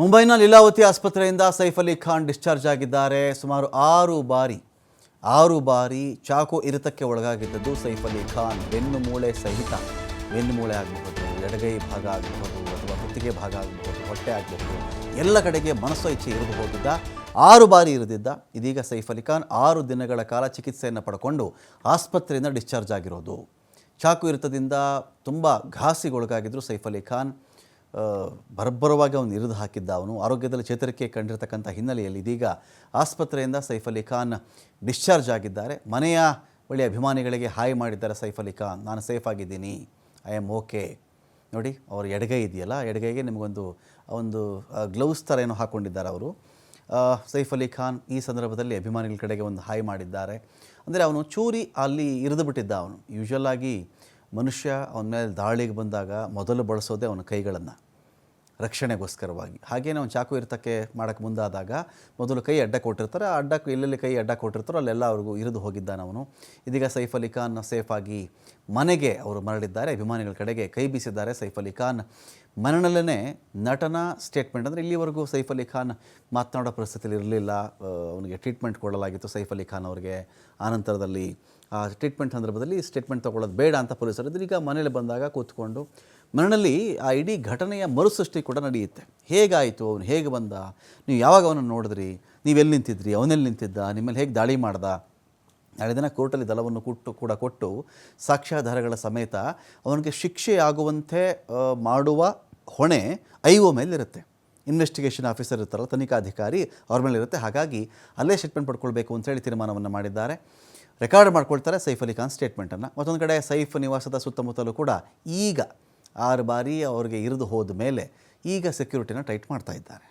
ಮುಂಬೈನ ಲೀಲಾವತಿ ಆಸ್ಪತ್ರೆಯಿಂದ ಸೈಫ್ ಅಲಿ ಖಾನ್ ಡಿಸ್ಚಾರ್ಜ್ ಆಗಿದ್ದಾರೆ. ಸುಮಾರು ಆರು ಬಾರಿ ಆರು ಬಾರಿ ಚಾಕು ಇರಿತಕ್ಕೆ ಒಳಗಾಗಿದ್ದದ್ದು ಸೈಫ್ ಅಲಿ ಖಾನ್. ಬೆನ್ನು ಮೂಳೆ ಸಹಿತ, ಬೆನ್ನು ಮೂಳೆ ಆಗಬಹುದು, ಎಡಗೈ ಭಾಗ ಆಗಬಹುದು, ಅಥವಾ ಕುತ್ತಿಗೆ ಭಾಗ ಆಗಬಹುದು, ಹೊಟ್ಟೆ ಆಗಬಹುದು, ಎಲ್ಲ ಕಡೆಗೆ ಮನಸ್ಸು ಇಚ್ಛೆ ಇರಿದು ಹೋಗಿದ್ದ, ಆರು ಬಾರಿ ಇರಿದಿದ್ದ. ಇದೀಗ ಸೈಫ್ ಅಲಿ ಖಾನ್ ಆರು ದಿನಗಳ ಕಾಲ ಚಿಕಿತ್ಸೆಯನ್ನು ಪಡ್ಕೊಂಡು ಆಸ್ಪತ್ರೆಯಿಂದ ಡಿಸ್ಚಾರ್ಜ್ ಆಗಿರೋದು. ಚಾಕು ಇರಿತದಿಂದ ತುಂಬ ಘಾಸಿಗೊಳಗಾಗಿದ್ದರು ಸೈಫ್ ಅಲಿ ಖಾನ್. ಆ, ಬರ್ಬರವಾಗಿ ಅವನು ಇರಿದು ಹಾಕಿದ್ದ ಅವನು ಆರೋಗ್ಯದಲ್ಲಿ ಚೇತರಿಕೆ ಕಂಡಿರತಕ್ಕಂಥ ಹಿನ್ನೆಲೆಯಲ್ಲಿ ಇದೀಗ ಆಸ್ಪತ್ರೆಯಿಂದ ಸೈಫ್ ಅಲಿ ಖಾನ್ ಡಿಸ್ಚಾರ್ಜ್ ಆಗಿದ್ದಾರೆ. ಮನೆಯ ಒಳ್ಳೆಯ ಅಭಿಮಾನಿಗಳಿಗೆ ಹಾಯ್ ಮಾಡಿದ್ದಾರೆ ಸೈಫ್ ಅಲಿ ಖಾನ್. ನಾನು ಸೇಫ್ ಆಗಿದ್ದೀನಿ. I am okay. ನೋಡಿ ಅವ್ರ ಎಡಗೈ ಇದೆಯಲ್ಲ? ಎಡಗೈಗೆ ನಿಮಗೊಂದು ಒಂದು ಗ್ಲೌಸ್ ಥರ ಏನೋ ಹಾಕ್ಕೊಂಡಿದ್ದಾರೆ ಅವರು. ಸೈಫ್ ಅಲಿ ಖಾನ್ ಈ ಸಂದರ್ಭದಲ್ಲಿ ಅಭಿಮಾನಿಗಳ ಕಡೆಗೆ ಒಂದು ಹಾಯ್ ಮಾಡಿದ್ದಾರೆ. ಅಂದರೆ ಅವನು ಚೂರಿ ಅಲ್ಲಿ ಇರಿದು ಬಿಟ್ಟಿದ್ದ ಅವನು. ಯೂಶ್ವಲ್ ಆಗಿ ಮನುಷ್ಯ ಅವನ ಮೇಲೆ ದಾಳಿಗೆ ಬಂದಾಗ ಮೊದಲು ಬಳಸೋದೇ ಅವನ ಕೈಗಳನ್ನು. ರಕ್ಷಣೆಗೋಸ್ಕರವಾಗಿ. ಹಾಗೇನೆ ಒಂದು ಚಾಕು ಇರ್ತಕ್ಕೆ ಮಾಡೋಕ್ಕೆ ಮುಂದಾದಾಗ ಮೊದಲು ಕೈ ಅಡ್ಡ ಕೊಟ್ಟಿರ್ತಾರೆ, ಆ ಅಡ್ಡಕ್ಕೆ ಎಲ್ಲೆಲ್ಲಿ ಕೈ ಅಡ್ಡ ಕೊಟ್ಟಿರ್ತಾರೋ ಅಲ್ಲೆಲ್ಲ ಅವ್ರಿಗೂ ಇರಿದು ಹೋಗಿದ್ದಾನ ಅವನು. ಇದೀಗ ಸೈಫ್ ಅಲಿ ಖಾನ್ ಸೇಫಾಗಿ ಮನೆಗೆ ಅವರು ಮರಳಿದ್ದಾರೆ, ಅಭಿಮಾನಿಗಳ ಕಡೆಗೆ ಕೈ ಬೀಸಿದ್ದಾರೆ ಸೈಫ್ ಅಲಿ ಖಾನ್. ಮನೆಯಲ್ಲೇ ನಟನ ಸ್ಟೇಟ್ಮೆಂಟ್ ಅಂದರೆ ಇಲ್ಲಿವರೆಗೂ ಸೈಫ್ ಅಲಿ ಖಾನ್ ಮಾತನಾಡೋ ಪರಿಸ್ಥಿತಿಯಲ್ಲಿ ಇರಲಿಲ್ಲ. ಅವನಿಗೆ ಟ್ರೀಟ್ಮೆಂಟ್ ಕೊಡಲಾಗಿತ್ತು ಸೈಫ್ ಅಲಿ ಖಾನ್ ಅವರಿಗೆ ಆನಂತರದಲ್ಲಿ ಆ ಟ್ರೀಟ್ಮೆಂಟ್ ಸಂದರ್ಭದಲ್ಲಿ ಸ್ಟೇಟ್ಮೆಂಟ್ ತೊಗೊಳ್ಳೋದು ಬೇಡ ಅಂತ ಪೊಲೀಸರು ಈಗ ಮನೇಲಿ ಬಂದಾಗ ಕೂತ್ಕೊಂಡು ಮನೆಯಲ್ಲಿ ಆ ಇಡೀ ಘಟನೆಯ ಮರುಸೃಷ್ಟಿ ಕೂಡ ನಡೆಯುತ್ತೆ. ಹೇಗಾಯಿತು? ಅವನು ಹೇಗೆ ಬಂದ? ನೀವು ಯಾವಾಗ ಅವನನ್ನು ನೋಡಿದ್ರಿ? ನೀವೆಲ್ಲಿ ನಿಂತಿದ್ರಿ? ಅವನೆಲ್ಲಿ ನಿಂತಿದ್ದ? ನಿಮ್ಮಲ್ಲಿ ಹೇಗೆ ದಾಳಿ ಮಾಡ್ದ? ನಾಳೆ ದಿನ ಕೋರ್ಟಲ್ಲಿ ದಲವನ್ನು ಕೊಟ್ಟು ಕೂಡ ಕೊಟ್ಟು ಸಾಕ್ಷ್ಯಾಧಾರಗಳ ಸಮೇತ ಅವನಿಗೆ ಶಿಕ್ಷೆ ಆಗುವಂತೆ ಮಾಡುವ ಹೊಣೆ ಐ ಒ ಮೇಲಿರುತ್ತೆ. ಇನ್ವೆಸ್ಟಿಗೇಷನ್ ಆಫೀಸರ್ ಇರ್ತಾರಲ್ಲ, ತನಿಖಾಧಿಕಾರಿ ಅವ್ರ ಮೇಲೆ ಇರುತ್ತೆ ಹಾಗಾಗಿ ಅಲ್ಲೇ ಸ್ಟೇಟ್ಮೆಂಟ್ ಪಡ್ಕೊಳ್ಬೇಕು ಅಂತೇಳಿ ತೀರ್ಮಾನವನ್ನು ಮಾಡಿದ್ದಾರೆ. ರೆಕಾರ್ಡ್ ಮಾಡ್ಕೊಳ್ತಾರೆ ಸೈಫ್ ಅಲಿ ಖಾನ್ ಸ್ಟೇಟ್ಮೆಂಟನ್ನು ಮತ್ತೊಂದು ಕಡೆ ಸೈಫ್ ನಿವಾಸದ ಸುತ್ತಮುತ್ತಲೂ ಕೂಡ ಈಗ ಆರು ಬಾರಿ ಅವ್ರಿಗೆ ಇರಿದು ಹೋದ ಮೇಲೆ ಈಗ ಸೆಕ್ಯೂರಿಟಿನ ಟೈಟ್ ಮಾಡ್ತಾ ಇದ್ದಾರೆ.